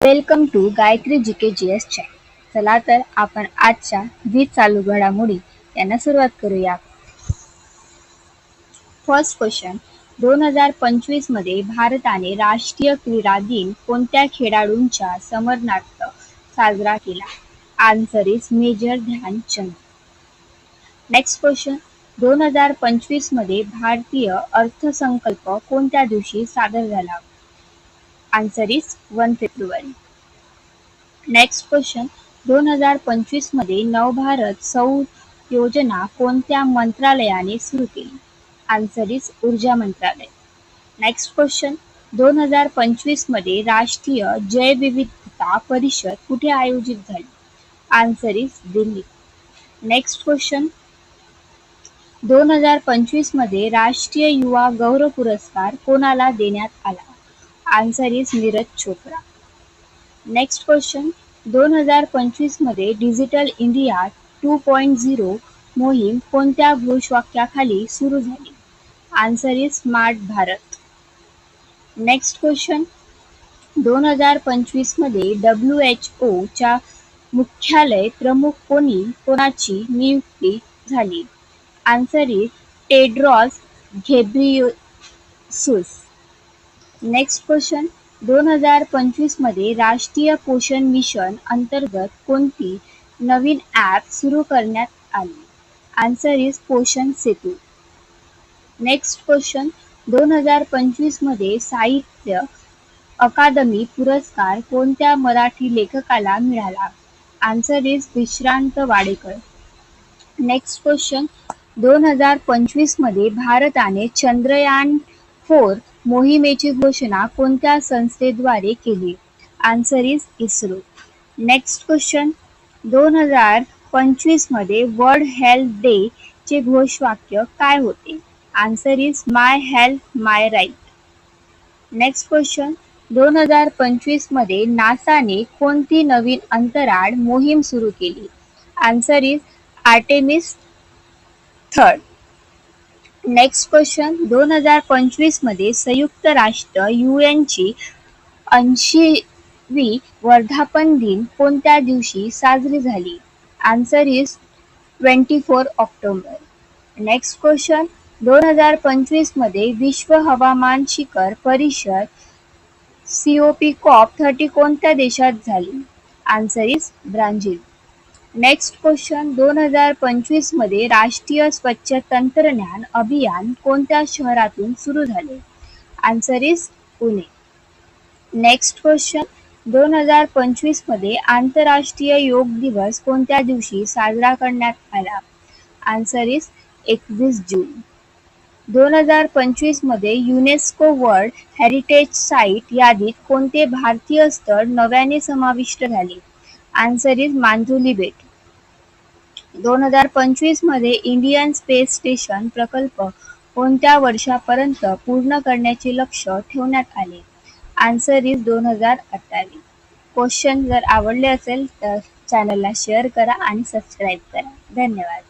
Welcome to Gayatri G K G S channel चला तर आपण आजच्या वीज चालू घडामोडी यांना सुरुवात करूया. फर्स्ट क्वेश्चन दोन हजार पंचवीसमध्ये भारताने राष्ट्रीय क्रीडा दिन कोणत्या खेळाडूंच्या समरणार्थ साजरा केला? Answer is major Dhyanchand next question दोन हजार पंचवीसमध्ये भारतीय अर्थसंकल्प कोणत्या दिवशी सादर झाला? Answer is one February. Next question दोन हजार पंचवीसमध्ये नवभारत सौर योजना कोणत्या मंत्रालयाने सुरू केली? आन्सर इज ऊर्जा मंत्रालय. नेक्स्ट क्वेश्चन दोन हजार पंचवीसमध्ये राष्ट्रीय जैवविविधता परिषद कुठे आयोजित झाली? Answer is Delhi. Next question दोन हजार पंचवीसमध्ये राष्ट्रीय युवा गौरव पुरस्कार कोणाला देण्यात आला? Answer is Neeraj Chopra. Next question दोन हजार पंचवीसमध्ये digital India two point zero मोहीम कोणत्या घोषवाक्याखाली सुरू झाली? Answer is smart Bharat next question दोन हजार पंचवीसमध्ये डब्ल्यू एच ओच्या मुख्यालय प्रमुख कोणी कोणाची नियुक्ती झाली? Answer is Tedros Ghebreyesus next question दोन हजार पंचवीसमध्ये राष्ट्रीय पोषण मिशन अंतर्गत कोणती नवीन ॲप सुरू करण्यात आली? आन्सर इज पोषण सेतू. नेक्स्ट क्वेश्चन दोन हजार पंचवीसमध्ये साहित्य अकादमी पुरस्कार कोणत्या मराठी लेखकाला मिळाला? Answer is Vishrant Wadekar. Next question दोन हजार पंचवीसमध्ये भारताने चंद्रयान फोर मोहिमेची घोषणा कोणत्या संस्थेद्वारे केली? Answer is ISRO. Next question दोन हजार पंचवीसमध्ये वर्ल्ड हेल्थ डे चे घोषवाक्य काय होते? Answer is my health my right next question दोन हजार पंचवीसमध्ये नासाने कोणती नवीन अंतराळ मोहीम सुरू केली? Answer is Artemis third next question दोन हजार पंचवीसमध्ये संयुक्त राष्ट्र ची ऐंशीवी वर्धापन दिन कोणत्या दिवशी साजरी झाली? Answer is twenty four October. Next question दोन हजार पंचवीसमध्ये विश्व हवामान शिखर परिषद सीओपी कॉप थर्टी कोणत्या देशात झाली? Answer is Brazil. Next question दोन हजार पंचवीसमध्ये राष्ट्रीय स्वच्छ तंत्रज्ञान अभियान कोणत्या शहरातून सुरू झाले? Answer is Pune. Next question दोन हजार पंचवीसमध्ये आंतरराष्ट्रीय योग दिवस कोणत्या दिवशी साजरा करण्यात आला? आन्सर इज एकवीस जून. दोन हजार पंचवीसमध्ये युनेस्को वर्ल्ड हेरिटेज साईट यादीत कोणते भारतीय स्थळ नव्याने समाविष्ट झाले? आन्सर इज मांजुली बेट दोन हजार पंचवीसमध्ये इंडियन स्पेस स्टेशन प्रकल्प कोणत्या वर्षापर्यंत पूर्ण करण्याचे लक्ष ठेवण्यात आले? आन्सर इज दोन हजार अठ्ठावीस. क्वेश्चन जर आवडले असेल तर चॅनलला शेअर करा आणि सबस्क्राईब करा. धन्यवाद.